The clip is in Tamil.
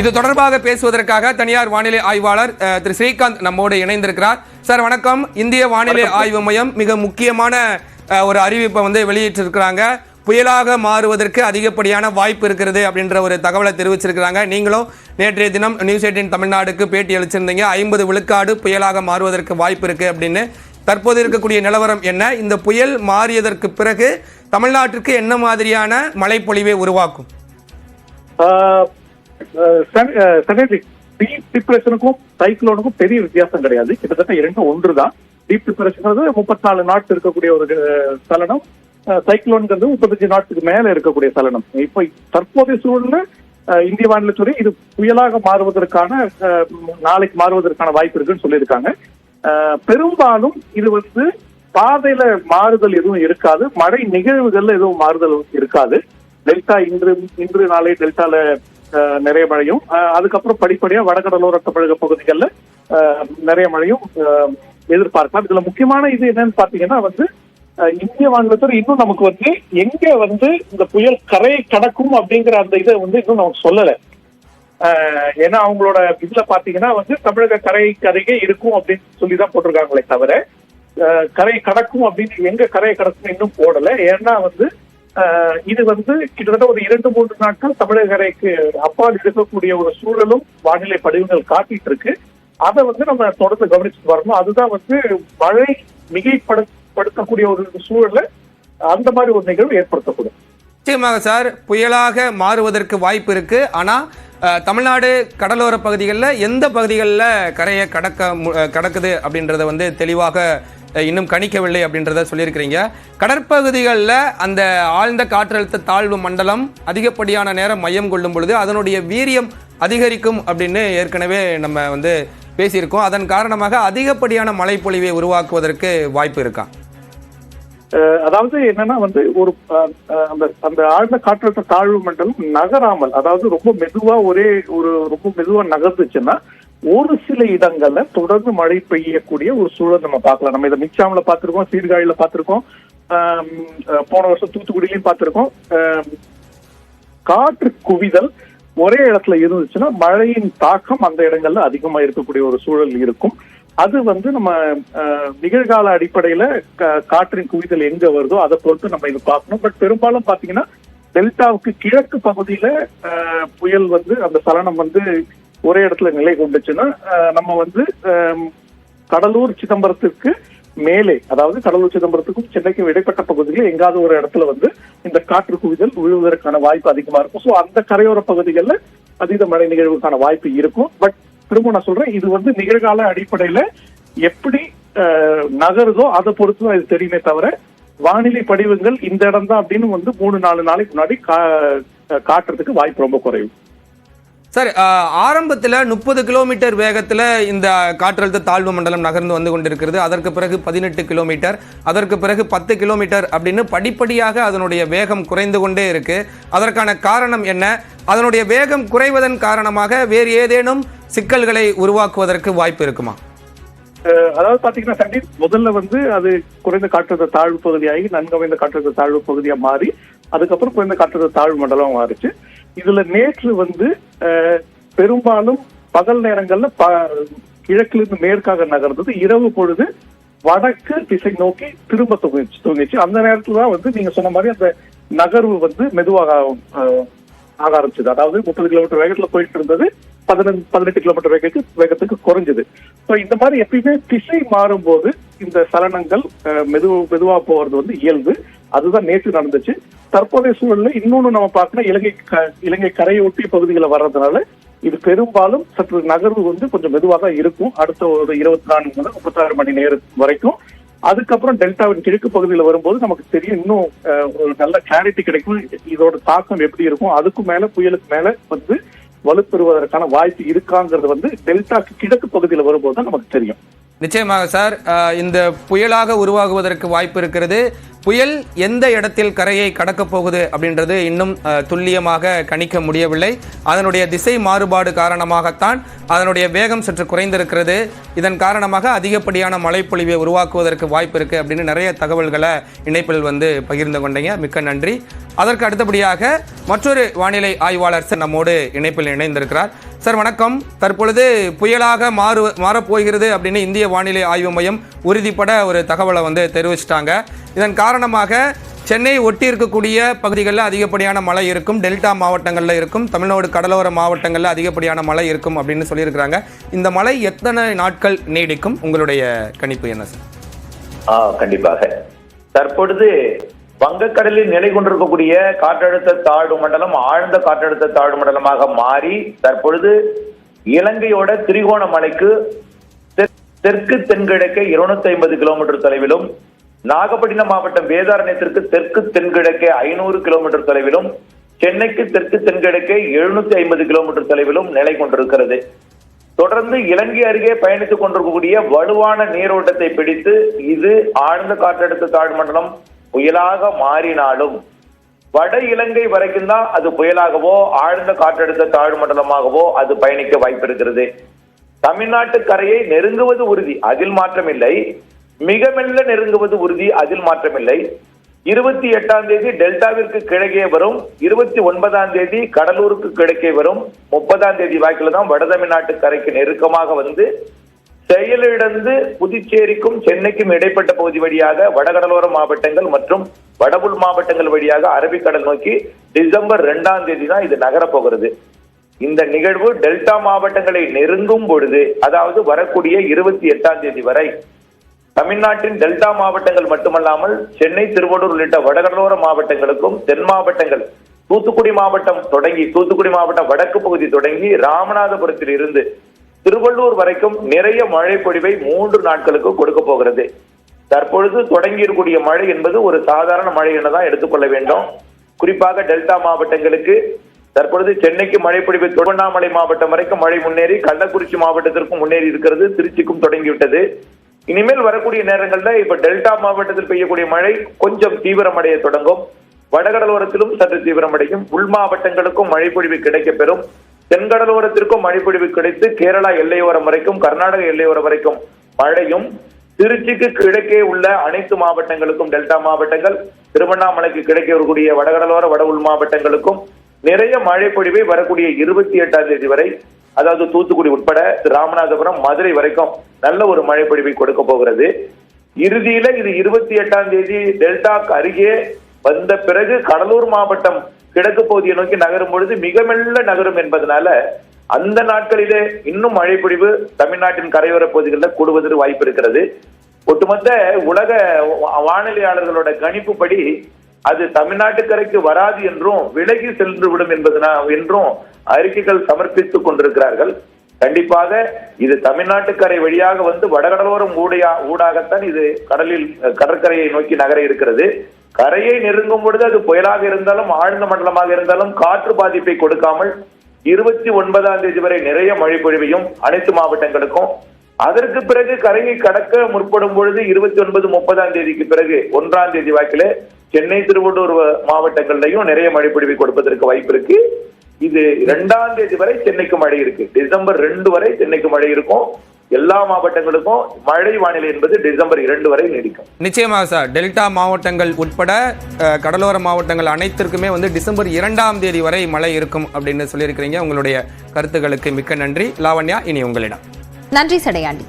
இது தொடர்பாக பேசுவதற்காக தனியார் வானிலை ஆய்வாளர் திரு ஸ்ரீகாந்த் நம்மோடு இணைந்திருக்கிறார். சார் வணக்கம். இந்திய வானிலை ஆய்வு மையம் மிக முக்கியமான ஒரு அறிவிப்பை வந்து வெளியிட்டிருக்கிறாங்க. புயலாக மாறுவதற்கு அதிகப்படியான வாய்ப்பு இருக்கிறது அப்படின்ற ஒரு தகவலை தெரிவிச்சிருக்கிறாங்க. நீங்களும் நேற்றைய தினம் நியூஸ் எயிட்டின் தமிழ்நாடுக்கு பேட்டி அளிச்சிருந்தீங்க. ஐம்பது விழுக்காடு புயலாக மாறுவதற்கு வாய்ப்பு இருக்கு அப்படின்னு. தற்போது இருக்கக்கூடிய நிலவரம் என்ன? இந்த புயல் மாறியதற்கு பிறகு தமிழ்நாட்டிற்கு என்ன மாதிரியான மழைப்பொழிவை உருவாக்கும்? டீப் டிப்ரெஷனுக்கும் சைக்ளோனுக்கும் பெரிய வித்தியாசம் கிடையாது. கிட்டத்தட்ட இரண்டும் ஒன்று தான் டீப் டிப்ரெஷன் முப்பத்தி நாலு நாட்கள் இருக்கக்கூடிய ஒரு சலனம். சைக்ளோன்கிறது முப்பத்தஞ்சு நாட்டுக்கு மேல இருக்கக்கூடிய சலனம். இப்போ தற்போதைய சூழல்ல இந்திய வானிலை துறை இது புயலாக மாறுவதற்கான அஹ், நாளைக்கு மாறுவதற்கான வாய்ப்பு இருக்குன்னு சொல்லியிருக்காங்க. பெரும்பாலும் இது வந்து பாதையில மாறுதல் எதுவும் இருக்காது. மழை நிகழ்வுகள்ல எதுவும் மாறுதல் இருக்காது. டெல்டா இன்று இன்று நாளை டெல்டால நிறைய மழையும். அஹ், அதுக்கப்புறம் படிப்படியா வடகடலோர தமிழக பகுதிகளில் நிறைய மழையும் அஹ், எதிர்பார்க்கலாம். இதுல முக்கியமான இது என்னன்னு பாத்தீங்கன்னா வந்து இந்திய வானிலைத்துறை இன்னும் நமக்கு வந்து எங்க வந்து இந்த புயல் கரையை கடக்கும் அப்படிங்கிற அந்த இதை வந்து இன்னும் நமக்கு சொல்லல. ஏன்னா அவங்களோட இதுல பாத்தீங்கன்னா வந்து தமிழக கரை கரையே இருக்கும் அப்படின்னு சொல்லி தான் போட்டிருக்காங்களே தவிர கரை கடக்கும் அப்படின்னு எங்க கரையை கடக்கும் இன்னும் போடல. ஏன்னா வந்து இது வந்து கிட்டத்தட்ட ஒரு இரண்டு மூன்று நாட்கள் தமிழகரைக்கு அப்பால் இருக்கக்கூடிய ஒரு சூழலும் வானிலை படிவுகள் காட்டிட்டு இருக்கு அதை வந்து நம்ம தொடர்ந்து கவனிச்சுட்டு வரணும். அதுதான் வந்து மழை மிகைப்படுத்தக்கூடிய ஒரு சூழலை அந்த மாதிரி ஒரு நிகழ்வு ஏற்படுத்தக்கூடும் நிச்சயமாக சார் புயலாக மாறுவதற்கு வாய்ப்பு இருக்கு. ஆனா தமிழ்நாடு கடலோர பகுதிகளில் எந்த பகுதிகளில் கரையை கடக்க மு- கடக்குது அப்படின்றத வந்து தெளிவாக இன்னும் கணிக்கவில்லை அப்படின்றத சொல்லியிருக்கிறீங்க. கடற்பகுதிகளில் அந்த ஆழ்ந்த காற்றழுத்த தாழ்வு மண்டலம் அதிகப்படியான நேரம் மையம் கொள்ளும் பொழுது அதனுடைய வீரியம் அதிகரிக்கும் அப்படின்னு ஏற்கனவே நம்ம வந்து பேசியிருக்கோம். அதன் காரணமாக அதிகப்படியான மழைப்பொழிவை உருவாக்குவதற்கு வாய்ப்பு இருக்கா? அஹ் அதாவது என்னன்னா வந்து ஒரு அஹ், அஹ், அந்த அந்த ஆழ்ந்த காற்றழுத்த தாழ்வு மண்டலம் நகராமல் அதாவது ரொம்ப மெதுவா ஒரே ஒரு ரொம்ப மெதுவா நகர்ந்துச்சுன்னா ஒரு சில இடங்கள்ல தொடர்ந்து மழை பெய்யக்கூடிய ஒரு சூழல் நம்ம பார்க்கலாம். நம்ம இதை மிக்சாமில் பார்த்திருக்கோம் சீர்காழியில பார்த்திருக்கோம் போன வருஷம் தூத்துக்குடியிலையும் பார்த்திருக்கோம். காற்று குவிதல் ஒரே இடத்துல இருந்துச்சுன்னா மழையின் தாக்கம் அந்த இடங்கள்ல அதிகமா இருக்கக்கூடிய ஒரு சூழல் இருக்கும். அது வந்து நம்ம அஹ், நிகழ்கால அடிப்படையில கா- காற்றின் குவிதல் எங்க வருதோ அதை பொறுத்து நம்ம இது பார்க்கணும். பட் பெரும்பாலும் பாத்தீங்கன்னா டெல்டாவுக்கு கிழக்கு பகுதியில புயல் வந்து அந்த சலனம் வந்து ஒரே இடத்துல நிலை கொண்டுச்சுன்னா நம்ம வந்து கடலூர் சிதம்பரத்திற்கு மேலே அதாவது கடலூர் சிதம்பரத்துக்கும் சென்னைக்கும் இடைப்பட்ட பகுதியில் எங்காவது ஒரு இடத்துல வந்து இந்த காற்று குவிதல் விழுவதற்கான வாய்ப்பு அதிகமா இருக்கும். ஸோ அந்த கரையோர பகுதிகளில் அதீத மழை நிகழ்வுக்கான வாய்ப்பு இருக்கும். பட் திரும்ப நான் சொல்றேன் இது வந்து நிகழ்கால அடிப்படையில எப்படி நகருதோ அதை பொறுத்து தான் இது தெரியுமே தவிர வானிலை படிவுகள் இந்த இடம் தான் அப்படின்னு வந்து மூணு நாலு நாளைக்கு முன்னாடி கா- காட்டுறதுக்கு வாய்ப்பு ரொம்ப குறைவு. சார் ஆரம்பத்தில் முப்பது கிலோமீட்டர் வேகத்தில் இந்த காற்றழுத்த தாழ்வு மண்டலம் நகர்ந்து வந்து கொண்டிருக்கிறது. அதற்கு பிறகு பதினெட்டு கிலோமீட்டர் அதற்கு பிறகு பத்து கிலோமீட்டர் அப்படின்னு படிப்படியாக அதனுடைய வேகம் குறைந்து கொண்டே இருக்கு. அதற்கான காரணம் என்ன? அதனுடைய வேகம் குறைவதன் காரணமாக வேறு ஏதேனும் சிக்கல்களை உருவாக்குவதற்கு வாய்ப்பு இருக்குமா? அதாவது பாத்தீங்கன்னா சண்டீப் முதல்ல வந்து அது குறைந்த காற்றழுத்த தாழ்வு பகுதியாகி நன்கமைந்த காற்றழுத்த தாழ்வு பகுதியா மாறி அதுக்கப்புறம் குறைந்த காற்றழுத்த தாழ்வு மண்டலம் மாறிச்சு. இதுல நேற்று வந்து பெரும்பாலும் பகல் நேரங்கள்ல ப- கிழக்கிலிருந்து மேற்காக நகர்ந்தது. இரவு பொழுது வடக்கு திசை நோக்கி திரும்ப தூங்கிச்சு தூங்கிச்சு. அந்த நேரத்துல தான் வந்து நீங்க சொன்ன மாதிரி அந்த நகர்வு வந்து மெதுவாக ஆக ஆரம்பிச்சது. அதாவது முப்பது கிலோமீட்டர் வேகத்துல போயிட்டு இருந்தது பதினஞ்சு பதினெட்டு கிலோமீட்டர் வேகத்துக்கு வேகத்துக்கு குறைஞ்சது. ஸோ இந்த மாதிரி எப்பயுமே திசை மாறும்போது இந்த சலனங்கள் அஹ், மெது மெதுவா போறது வந்து இயல்பு. அதுதான் நேற்று நடந்துச்சு. தற்போதைய சூழல்ல இன்னொன்னு நம்ம பார்க்கணும். இலங்கை க- இலங்கை கரையொட்டி பகுதிகளை வர்றதுனால இது பெரும்பாலும் சற்று நகர்வு வந்து கொஞ்சம் மெதுவாக தான் இருக்கும். அடுத்த ஒரு இருபத்தி நான்கு முதல் முப்பத்தாறு மணி நேரம் வரைக்கும். அதுக்கப்புறம் டெல்டாவின் கிழக்கு பகுதியில் வரும்போது நமக்கு தெரியும் இன்னும் ஒரு நல்ல கிளாரிட்டி கிடைக்கும். இதோட தாக்கம் எப்படி இருக்கும்? அதுக்கும் மேல புயலுக்கு மேல வந்து வலுப்பெறுவதற்கான வாய்ப்பு இருக்காங்கிறது வந்து டெல்டாக்கு கிழக்கு பகுதியில் வரும்போது தான் நமக்கு தெரியும். நிச்சயமாக சார். இந்த புயலாக உருவாகுவதற்கு வாய்ப்பு இருக்கிறது. புயல் எந்த இடத்தில் கரையை கடக்கப் போகுது அப்படின்றது இன்னும் துல்லியமாக கணிக்க முடியவில்லை. அதனுடைய திசை மாறுபாடு காரணமாகத்தான் அதனுடைய வேகம் சற்று குறைந்திருக்கிறது. இதன் காரணமாக அதிகப்படியான மழைப்பொழிவை உருவாக்குவதற்கு வாய்ப்பு இருக்கு அப்படின்னு நிறைய தகவல்களை இணைப்பில் வந்து பகிர்ந்து கொண்டீங்க. மிக்க நன்றி. அதற்கு அடுத்தபடியாக மற்றொரு வானிலை ஆய்வாளர் சார் நம்மோடு இணைப்பில் இணைந்திருக்கிறார். சார் வணக்கம். தற்பொழுது புயலாக மாறு மாறப்போகிறது அப்படின்னு இந்திய வானிலை ஆய்வு மையம் உறுதிப்பட ஒரு தகவலை வந்து தெரிவிச்சிட்டாங்க. இதன் காரணமாக சென்னை ஒட்டி இருக்கக்கூடிய பகுதிகளில் அதிகப்படியான மழை இருக்கும் டெல்டா மாவட்டங்களில் இருக்கும் தமிழ்நாடு கடலோர மாவட்டங்களில் அதிகப்படியான மழை இருக்கும் அப்படின்னு சொல்லியிருக்கிறாங்க. இந்த மழை எத்தனை நாட்கள் நீடிக்கும்? உங்களுடைய கணிப்பு என்ன சார்? கண்டிப்பாக. தற்பொழுது வங்கக்கடலில் நிலை கொண்டிருக்கக்கூடிய காற்றழுத்த தாழ்வு மண்டலம் ஆழ்ந்த காற்றழுத்த தாழ்வு மண்டலமாக மாறி தற்பொழுது இலங்கையோட திரிகோணமலைக்கு தெற்கு தென்கிழக்கே இருநூத்தி ஐம்பது கிலோமீட்டர் தொலைவிலும் நாகப்பட்டினம் மாவட்டம் வேதாரண்யத்திற்கு தெற்கு தென்கிழக்கே ஐநூறு கிலோமீட்டர் தொலைவிலும் சென்னைக்கு தெற்கு தென்கிழக்கே எழுநூத்தி ஐம்பது கிலோமீட்டர் தொலைவிலும் நிலை கொண்டிருக்கிறது. தொடர்ந்து இலங்கை அருகே பயணித்துக் கொண்டிருக்கக்கூடிய வலுவான நீரோட்டத்தை பிடித்து இது ஆழ்ந்த காற்றழுத்த தாழ் மண்டலம் புயலாக மாறினாலும் வட இலங்கை வரைக்கும் தான் அது புயலாகவோ ஆழ்ந்த காற்றழுத்த தாழ் மண்டலமாகவோ அது பயணிக்க வாய்ப்பு இருக்கிறது தமிழ்நாட்டு கரையை நெருங்குவது உறுதி அதில் மாற்றமில்லை. மிக மெல்ல நெருங்குவது உறுதி அதில் மாற்றமில்லை. இருபத்தி எட்டாம் தேதி டெல்டாவிற்கு கிழக்கே வரும் இருபத்தி ஒன்பதாம் தேதி கடலூருக்கு கிழக்கே வரும் முப்பதாம் தேதி வாக்கில் தான் வட தமிழ்நாட்டு கரைக்கு நெருக்கமாக வந்து செயலிழந்து புதுச்சேரிக்கும் சென்னைக்கும் இடைப்பட்ட பகுதி வழியாக வடகடலோர மாவட்டங்கள் மற்றும் வடபுல் மாவட்டங்கள் வழியாக அரபிக்கடல் நோக்கி டிசம்பர் இரண்டாம் தேதி தான் இது நகரப்போகிறது இந்த நிகழ்வு டெல்டா மாவட்டங்களை நெருங்கும் பொழுது அதாவது வரக்கூடிய இருபத்தி எட்டாம் தேதி வரை தமிழ்நாட்டின் டெல்டா மாவட்டங்கள் மட்டுமல்லாமல் சென்னை திருவள்ளூர் உள்ளிட்ட வடகடலோர மாவட்டங்களுக்கும் தென் மாவட்டங்கள் தூத்துக்குடி மாவட்டம் தொடங்கி தூத்துக்குடி மாவட்டம் வடக்கு பகுதி தொடங்கி ராமநாதபுரத்தில் இருந்து திருவள்ளூர் வரைக்கும் நிறைய மழை பொழிவை மூன்று நாட்களுக்கு கொடுக்க போகிறது. தற்பொழுது தொடங்கி இருக்கக்கூடிய மழை என்பது ஒரு சாதாரண மழை எனதான் எடுத்துக்கொள்ள வேண்டும். குறிப்பாக டெல்டா மாவட்டங்களுக்கு தற்பொழுது சென்னைக்கு மழை பொழிவு திருவண்ணாமலை மாவட்டம் வரைக்கும் மழை முன்னேறி கள்ளக்குறிச்சி மாவட்டத்திற்கும் முன்னேறி இருக்கிறது திருச்சிக்கும் தொடங்கிவிட்டது. இனிமேல் வரக்கூடிய நேரங்களில் இப்ப டெல்டா மாவட்டத்தில் பெய்யக்கூடிய மழை கொஞ்சம் தீவிரமடைய தொடங்கும். வடகடலோரத்திலும் சற்று தீவிரமடையும். உள் மாவட்டங்களுக்கும் மழைப்பொழிவு கிடைக்க பெறும் தென்கடலோரத்திற்கும் மழைப்பொழிவு கிடைத்து கேரளா எல்லையோரம் வரைக்கும் கர்நாடக எல்லையோரம் வரைக்கும் மழையும். திருச்சிக்கு கிழக்கே உள்ள அனைத்து மாவட்டங்களுக்கும் டெல்டா மாவட்டங்கள் திருவண்ணாமலைக்கு கிடைக்க வரக்கூடிய வடகடலோர வட உள் மாவட்டங்களுக்கும் நிறைய மழை பொழிவை வரக்கூடிய இருபத்தி எட்டாம் தேதி வரை அதாவது தூத்துக்குடி உட்பட ராமநாதபுரம் மதுரை வரைக்கும் நல்ல ஒரு மழை பொழிவை கொடுக்க போகிறது. இறுதியில இது இருபத்தி எட்டாம் தேதி டெல்டாக்கு அருகே வந்த பிறகு கடலூர் மாவட்டம் கிழக்கு பகுதியை நோக்கி நகரும் பொழுது மிக மெல்ல நகரும் என்பதனால அந்த நாட்களிலே இன்னும் மழை பொழிவு தமிழ்நாட்டின் கரையோர பகுதிகளில் கூடுவதற்கு வாய்ப்பு இருக்கிறது. ஒட்டுமொத்த உலக வானிலையாளர்களோட கணிப்புப்படி அது தமிழ்நாட்டு கரைக்கு வராது என்றும் விலகி சென்று விடும் என்பதனா என்றும் அறிக்கைகள் சமர்ப்பித்துக் கொண்டிருக்கிறார்கள். கண்டிப்பாக இது தமிழ்நாட்டு கரை வழியாக வந்து வடகடலோரம் ஊடையா ஊடாகத்தான் இது கடலில் கடற்கரையை நோக்கி நகர இருக்கிறது. கரையை நெருங்கும் பொழுது அது புயலாக இருந்தாலும் ஆழ்ந்த மண்டலமாக இருந்தாலும் காற்று பாதிப்பை கொடுக்காமல் இருபத்தி ஒன்பதாம் தேதி வரை நிறைய மழை பொழிவையும் அனைத்து மாவட்டங்களுக்கும். அதற்கு பிறகு கரையை கடக்க முற்படும் பொழுது இருபத்தி ஒன்பது முப்பதாம் தேதிக்கு பிறகு ஒன்றாம் தேதி வாக்கிலே சென்னை திருவள்ளூர் மாவட்டங்கள்லயும் நிறைய மழை பொழிவை கொடுப்பதற்கு வாய்ப்பு இருக்கு. இது இரண்டாம் தேதி வரை சென்னைக்கு மழை இருக்கு. டிசம்பர் ரெண்டு வரை சென்னைக்கு மழை இருக்கும். எல்லா மாவட்டங்களுக்கும் மழை வானிலை என்பது டிசம்பர் இரண்டு வரை நீடிக்கும். நிச்சயமாக சார். டெல்டா மாவட்டங்கள் உட்பட கடலோர மாவட்டங்கள் அனைத்திற்குமே வந்து டிசம்பர் இரண்டாம் தேதி வரை மழை இருக்கும் அப்படின்னு சொல்லியிருக்கிறீங்க. உங்களுடைய கருத்துக்களுக்கு மிக்க நன்றி. லாவண்யா இனி உங்களிடம். நன்றி சடையாண்டி.